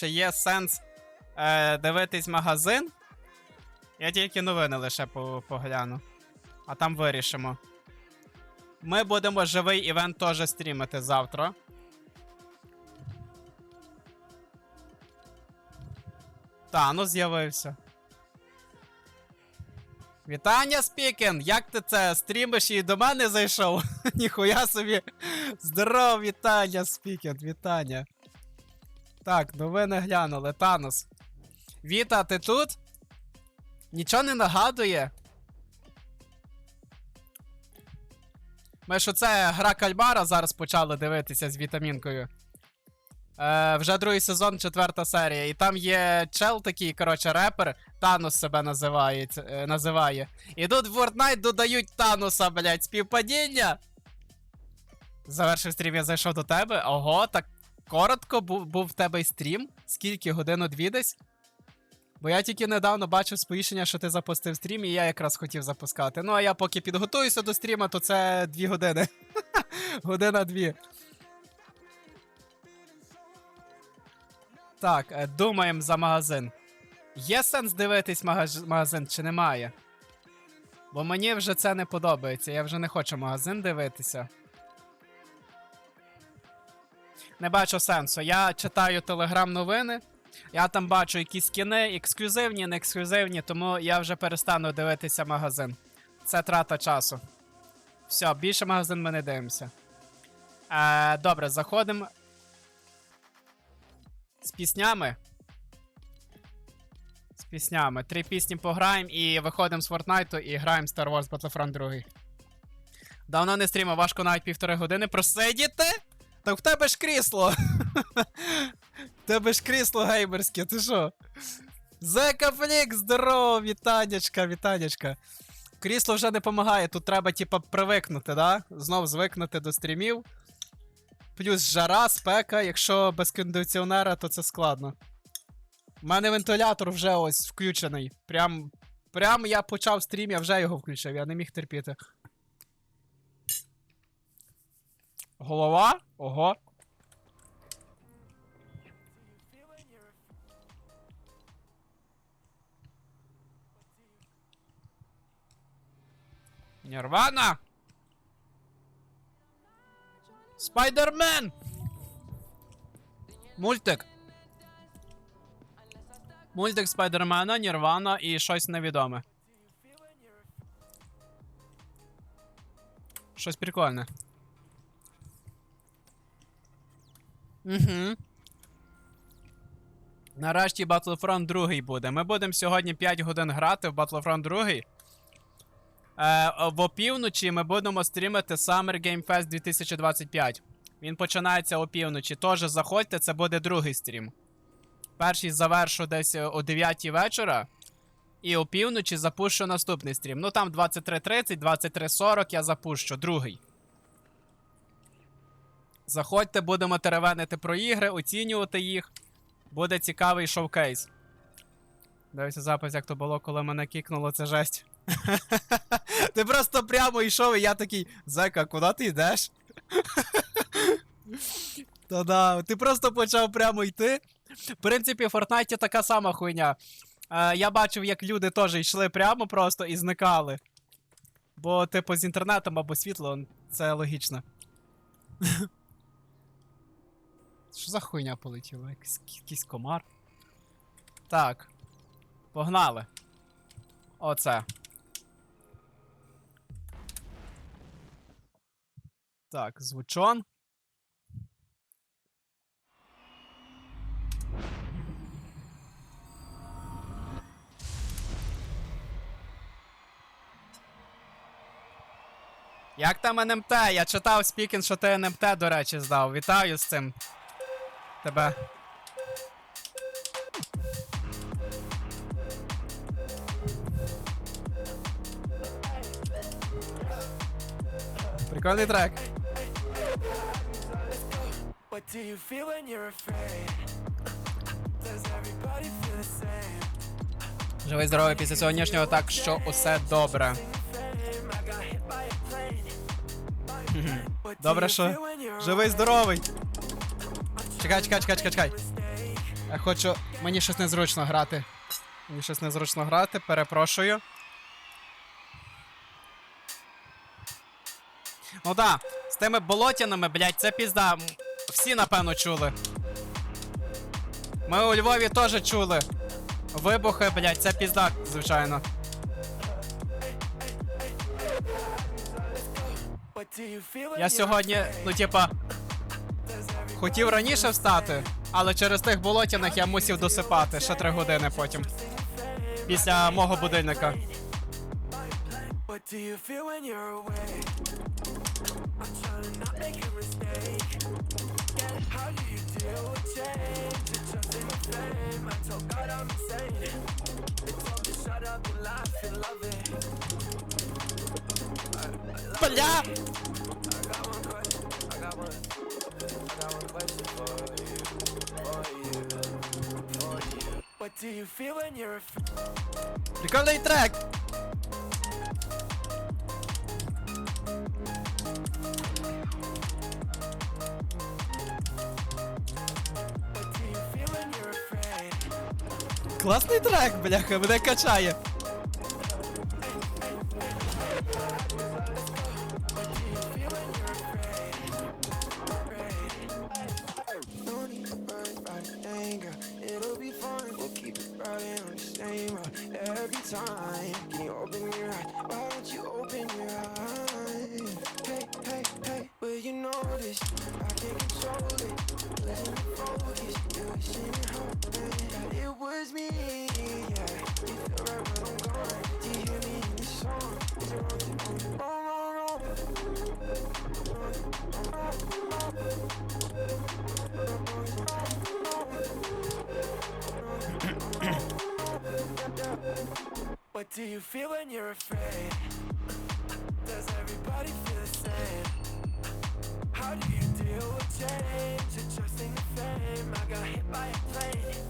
чи є сенс е, дивитись магазин. Я тільки новини лише погляну. А там вирішимо. Ми будемо живий івент теж стрімити завтра. Та, ну з'явився. Вітання, Спікін! Як ти це стрімиш і до мене зайшов? Ніхуя собі. Здоров, вітання, Спікін, вітання. Так, новини глянули. Танос. Віта, ти тут? Нічого не нагадує. Ми ж оце гра кальмара зараз почали дивитися з вітамінкою. Е, вже другий сезон, четверта серія. І там є чел такий, коротше, репер. Танос себе називає. е, називає. І тут в Fortnite додають Таноса, блядь, співпадіння. Завершив стрім, я зайшов до тебе. Ого, так коротко був, був в тебе стрім. Скільки годину дві десь? Бо я тільки недавно бачив сповіщення, що ти запустив стрім, і я якраз хотів запускати. Ну, а я поки підготуюся до стріма, то це дві години. Година дві. Так, е, думаємо за магазин. Є сенс дивитись магаз... магазин чи немає? Бо мені вже це не подобається. Я вже не хочу магазин дивитися. Не бачу сенсу. Я читаю телеграм-новини. Я там бачу якісь скіни, ексклюзивні, не ексклюзивні, тому я вже перестану дивитися магазин. Це трата часу. Все, більше магазин ми не дивимося. Е, добре, заходимо. З піснями. З піснями. Три пісні пограємо і виходимо з Fortnite і граємо Star Wars Battlefront 2. Давно не стрімав, важко навіть півтори години просидіти. Так в тебе ж крісло. В тебе ж крісло геймерське, ти що? Зека Флік, здорово, вітанечка, вітанечка. Крісло вже не допомагає, тут треба, типа, привикнути, да? Знов звикнути до стрімів. Плюс жара, спека, якщо без кондиціонера, то це складно. У мене вентилятор вже ось включений. Прям. Прям я почав стрім, я вже його включив, я не міг терпіти. Голова? Ого. Нірвана! Спайдермен! Мультик. Мультик Спайдермена, Нірвана і щось невідоме. Щось прикольне. Угу. Нарешті Battlefront 2 буде. Ми будемо сьогодні 5 годин грати в Battlefront 2. Е, в опівночі ми будемо стрімити Summer Game Fest 2025. Він починається опівночі. Тож заходьте, це буде другий стрім. Перший завершу десь о 9 вечора. І опівночі запущу наступний стрім. Ну там 23.30, 23.40 я запущу, другий. Заходьте, будемо теревенити про ігри, оцінювати їх. Буде цікавий шоукейс. Дивіться запис, як то було, коли мене кікнуло, це жесть. ти просто прямо йшов, і я такий, Зека, куди ти йдеш? Та да, ти просто почав прямо йти. В принципі, в Фортнайті така сама хуйня. Е, я бачив, як люди теж йшли прямо просто і зникали. Бо, типу, з інтернетом або світлом, це логічно. Що за хуйня полетіла? Якийсь, комар. Так. Погнали. Оце. Так, звучон. Як там НМТ? Я читав спікін, що ти НМТ, до речі, здав. Вітаю з цим. Тебе. Прикольний трек. What do you feel when you're afraid? Does everybody feel the same? Живий здоровий після сьогоднішнього, так що усе добре. Добре, що живий здоровий. Чекай, чекай, чекай, чекай, чекай. Я хочу. Мені щось незручно грати. Мені щось незручно грати, перепрошую. Ну да, з тими болотянами, блядь, це пізда. Всі, напевно, чули. Ми у Львові теж чули. Вибухи, блядь, це пізда, звичайно. Я сьогодні, ну типа, хотів раніше встати, але через тих болотяних я мусив досипати ще три години потім. Після мого будильника. What do you feel when you're? Прикольний трек! Класний трек, бляха, мене качає. What do you feel when you're afraid? Does everybody feel the same? How do you deal with change? Just in the fame. I got hit by a plane.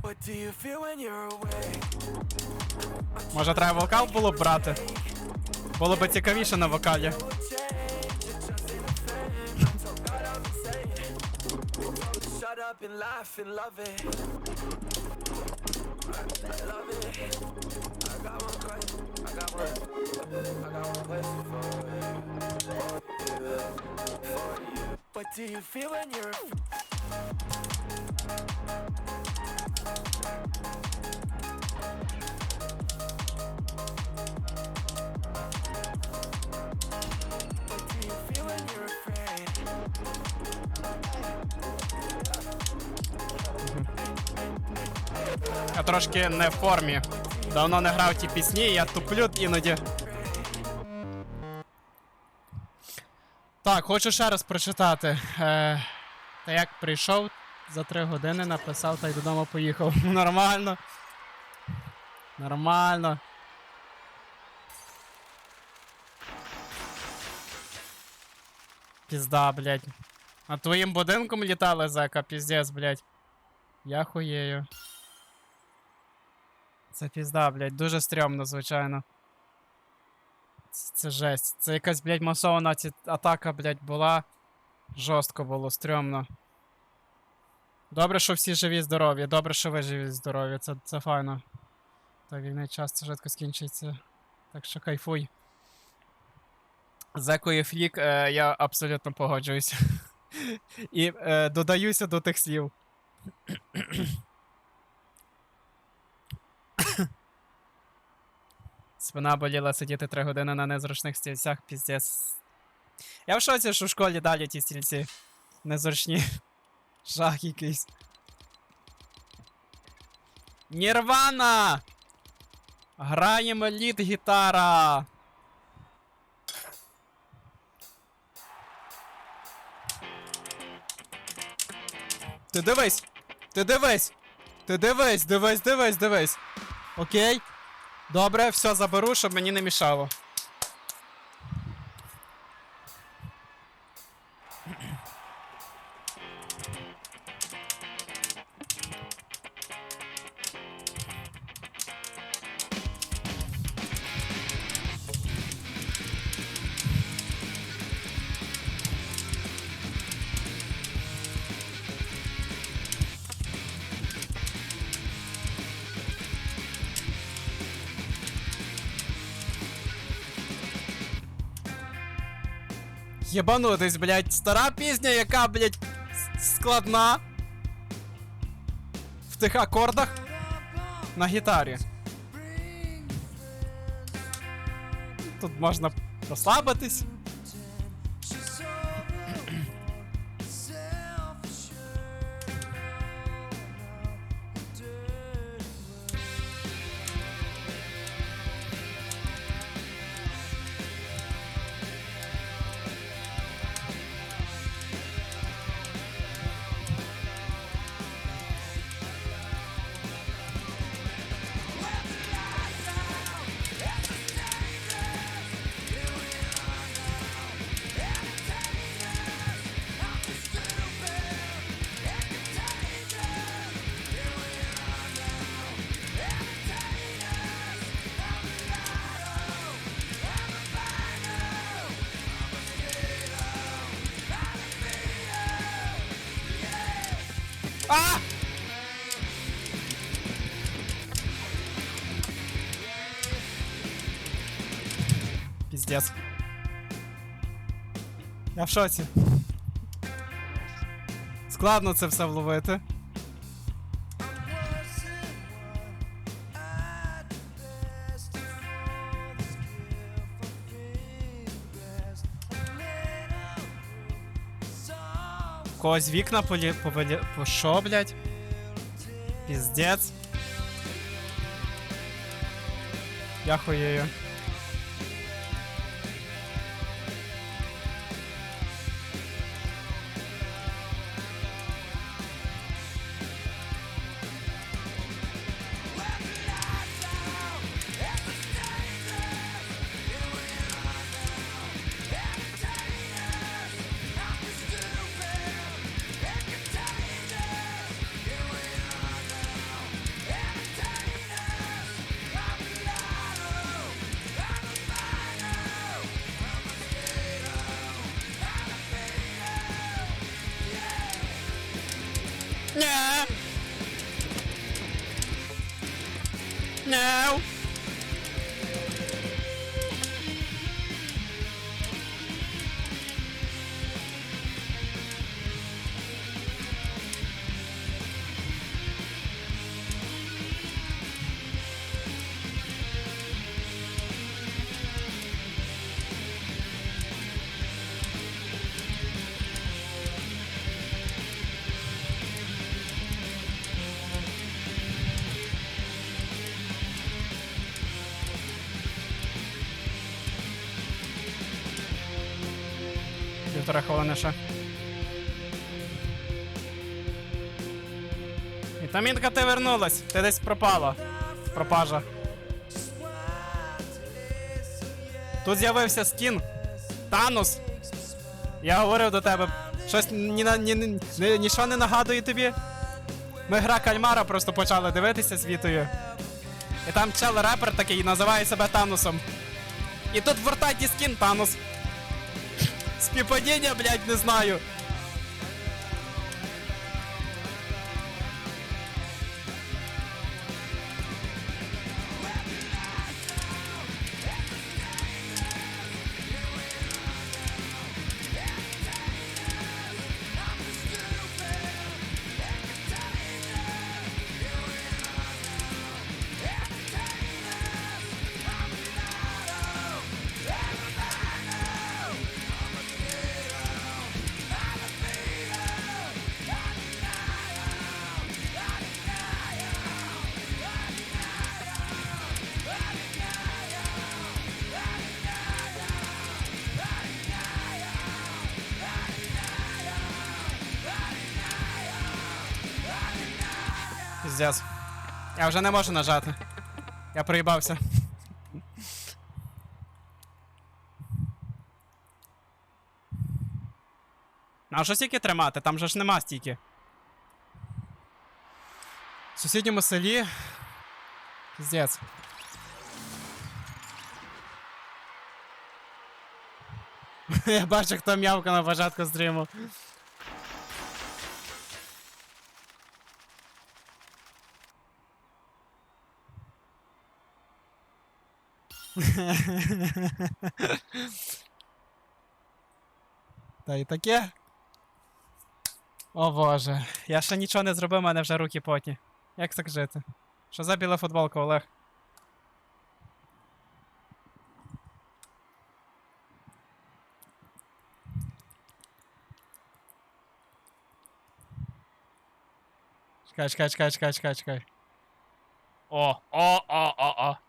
What do you feel when you're awake? Може, треба вокал було б брати? Було б цікавіше на вокалі. Shut up and laugh and love it. I love it. I got one question. I got one. I got one question for you. For you. What do you feel when you're? Я трошки не в формі. Давно не грав ті пісні, я туплю іноді. Так, хочу ще раз прочитати. Е, та як прийшов за три години, написав та й додому поїхав. Нормально. Нормально. Пізда, блядь. А твоїм будинком літали, зека, піздець, блядь. Я хуєю. Це пізда, блядь, дуже стрьомно, звичайно. Це, це жесть. Це якась, блядь, масована ці- атака, блядь, була. Жорстко було, стрьомно. Добре, що всі живі здорові. Добре, що ви живі здорові. Це, це файно. Та війни час це швидко скінчиться. Так що кайфуй. Зекою флік, е, я абсолютно погоджуюся. І е, додаюся до тих слів. Спина боліла сидіти три години на незручних стільцях, піздець. Я в шоці, що в школі далі ті стільці. Незручні. Жах якийсь. Нірвана! Граємо лід гітара! Ти дивись! Ти дивись! Ти дивись, дивись, дивись, дивись. Окей? Добре, все заберу, щоб мені не мішало. Єбанутись, блядь. Стара пісня, яка, блядь, складна. В тих акордах на гітарі. Тут можна розслабитись. Я в шоці. Складно це все вловити. Когось вікна полі... повилі... По що, блядь? Піздец. Я хуєю. Півтора хвилини. Вітамінка, ти вернулась. Ти десь пропала. Пропажа. Тут з'явився скін. Танус. Я говорив до тебе. Щось ні, ні, ні, ні, нічого не нагадує тобі. Ми гра кальмара просто почали дивитися світою. І там чел репер такий називає себе Танусом. І тут в вертаті скін Танус. Співпадіння, блядь, не знаю. Піздец. Я вже не можу нажати. Я проїбався. А що стільки тримати? Там же ж нема стільки. В сусідньому селі. Піздец. Я бачу, хто м'явка на початку стріму. Та й таке. О боже. Я ще нічого не зробив, у мене вже руки потні. Як так жити? Що за біла футболка, Олег? Чекай, чекай, чекай, чекай, чекай, чекай. О, о, о, о, о.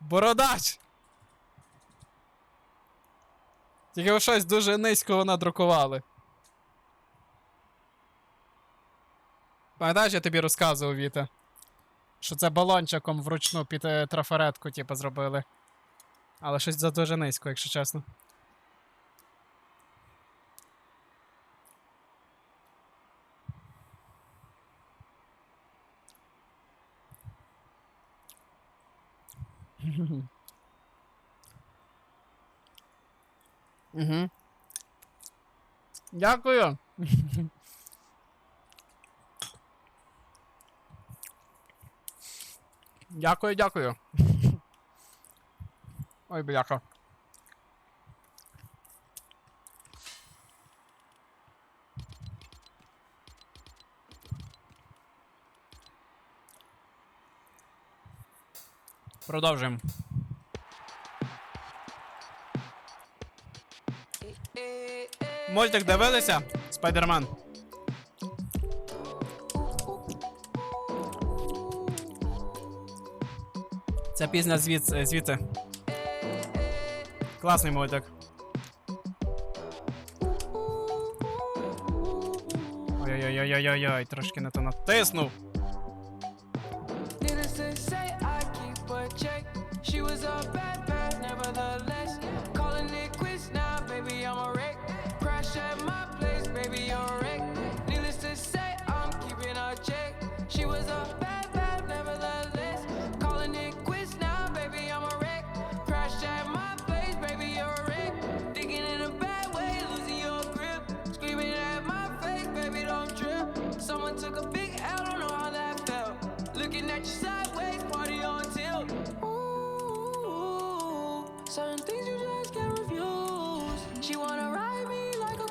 Бородач! Тільки щось дуже низько надрукували. Пам'ятаєш, я тобі розказував, Віта? Що це балончиком вручну під е, трафаретку, типу, зробили. Але щось за дуже низько, якщо чесно. Угу. Дякую. Дякую, дякую. Ой, бляха. Продовжуємо. Мультик дивилися? Спайдермен. Це пізня звід... звідти. Класний мультик. Ой-ой-ой-ой-ой-ой, трошки не то натиснув. was up.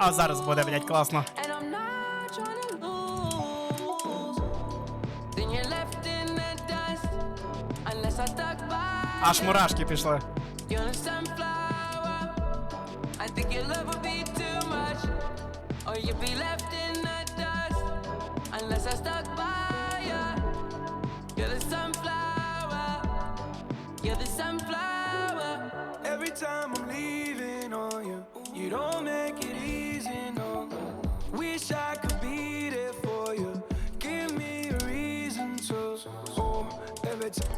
А зараз буде, блядь, класно. I'm not trying to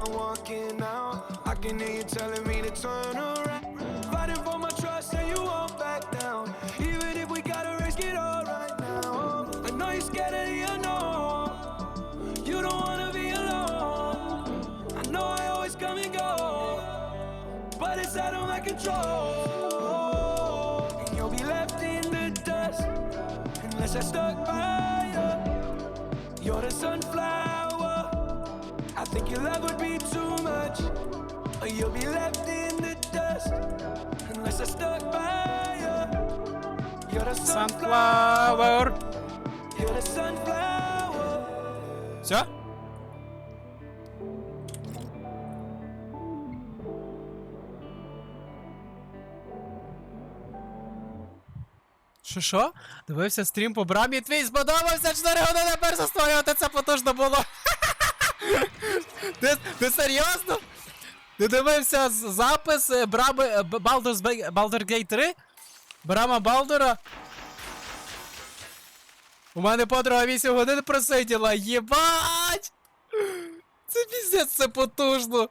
I'm walking out, I can hear you telling me to turn around. Fighting for my trust and you won't back down. Even if we gotta risk it all right now. I know you're scared of the unknown. You don't wanna be alone. I know I always come and go, but it's out of my control. Sunflower. Все? Що що? Дивився стрім по брамі, твій сподобався 4 години перше створювати, це потужно було. ти, ти серйозно? Ти дивився запис е, брами е, Baldur's Gate 3? Брама Балдура? У мене подруга 8 годин просиділа, єбать! Це піздець, це потужно.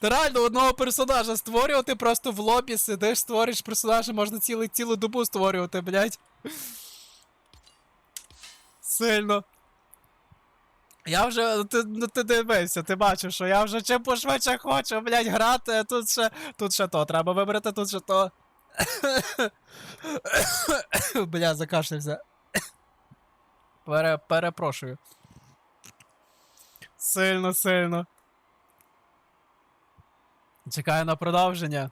Та реально одного персонажа створювати, просто в лобі сидиш, створюєш персонажа, можна цілу, цілу добу створювати, блядь. Сильно. Я вже. Ти, ну, ти дивився, ти бачив, що я вже чим пошвидше хочу, блядь, грати, а тут ще. Тут ще то, треба вибрати, тут ще то. Бля, закашлявся. Пере, перепрошую. Сильно, сильно. Чекаю на продовження.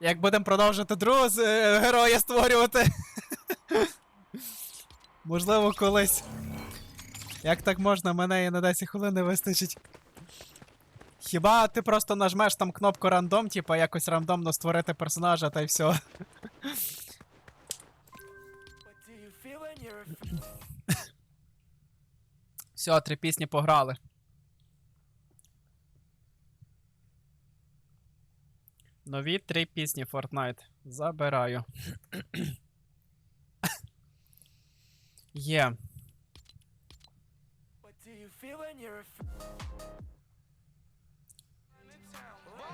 Як будемо продовжувати другого з- е, героя створювати. Можливо, колись. Як так можна, мене і на 10 хвилин не вистачить. Хіба ти просто нажмеш там кнопку рандом, типа якось рандомно створити персонажа та й все. Все, три пісні пограли. Нові три пісні Fortnite. Забираю. Є.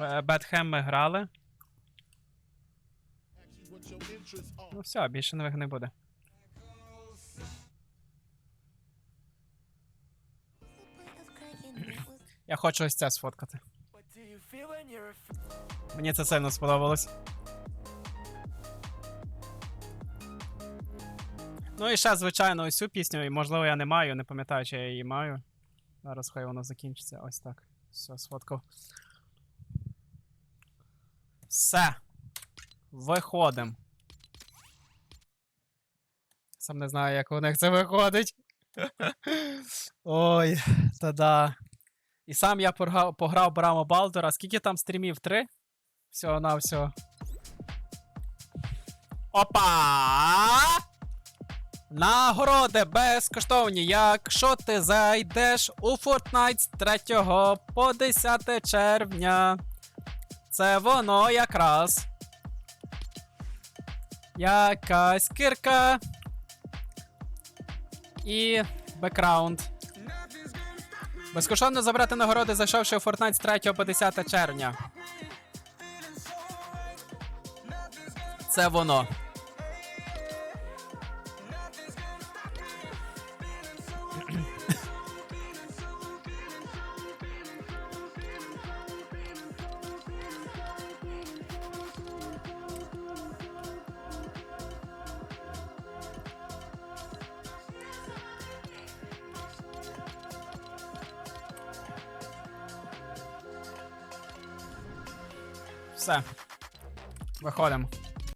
Е, Бетхем ми грали. Ну все, більше нових не буде. Я хочу ось це сфоткати. Мені це сильно сподобалось. Ну і ще, звичайно, ось цю пісню, і можливо я не маю, не пам'ятаю, чи я її маю. Зараз хай воно закінчиться. Ось так. Все, сфоткав. Все. Виходимо. Сам не знаю, як у них це виходить. Ой, та-да. І сам я пограв, пограв Брамо Балдора. Скільки там стрімів? Три? Всього на всього. Опа! Нагороди безкоштовні. Якщо ти зайдеш у Fortnite з 3 по 10 червня. Це воно якраз. Якась кирка. І бекграунд. Безкоштовно забрати нагороди, зайшовши у Fortnite з 3 по 10 червня. Це воно.